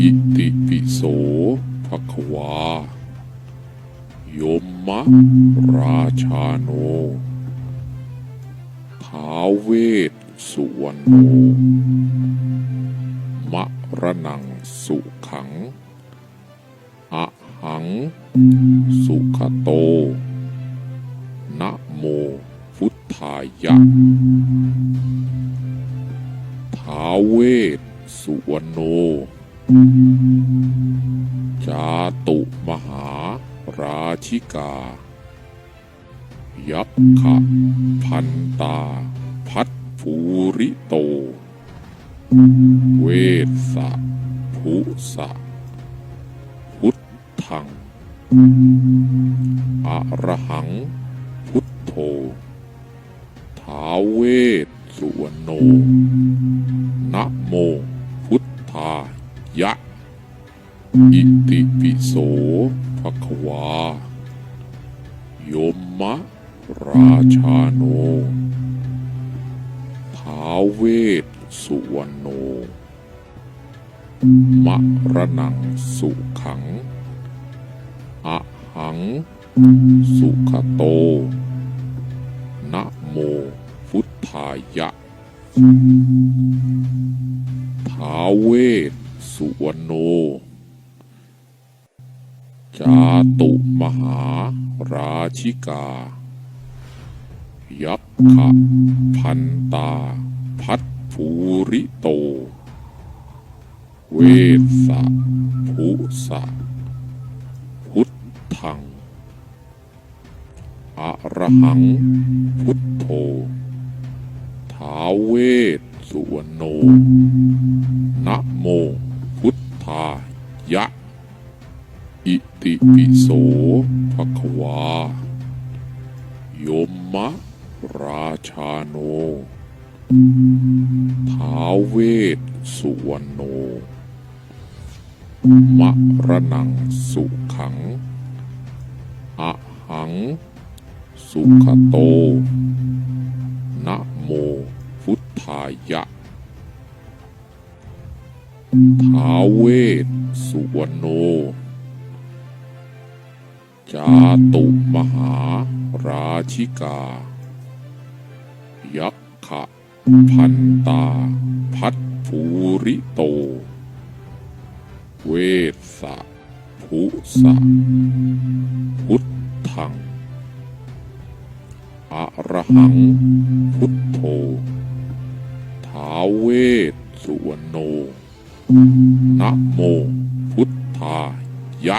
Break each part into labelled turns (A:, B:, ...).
A: อิติปิโสภควายมมะราชาโนท้าเวสสุวรรณโนมะระนังสุขัง อะหัง สุขโต นะโมพุทธายะท้าเวสสุวรรณโน จาตุมหาราชิกา ยักขะพันตา พัดภูริโต เวสสะภุสะ พุทธังอะระหัง พุทโธท้าเวสสุวรรณโนนะโม ยะ อิติปิโสภควายมมะ ราชาโนท้าเวสสุวรรณโน มะระนังสุขัง อะหัง สุขโต นะโมพุทธายะท้าเวส สุวรรณโน จาตุมหาราชิกา ยักขะพันตา พัดภูริโต เวสสะภุสะ พุทธัง อระหัง พุทโธท้าเวสสุวรรณโนนะโม ทายะ อิติปิโสภควา ยมมะ ราชาโน ท้าวเวสสุวรรณโน มะระนังสุขัง อะหัง สุขโต นะโม พุทธายะ ท้าเวสสุวรรณโน จาตุมหาราชิกา ยักขะพันตา พัดภูริโต เวสสะภุสะพุทธังอะระหัง พุทโธท้าเวสสุวรรณโน นะโมพุทธายะ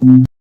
B: Thank you.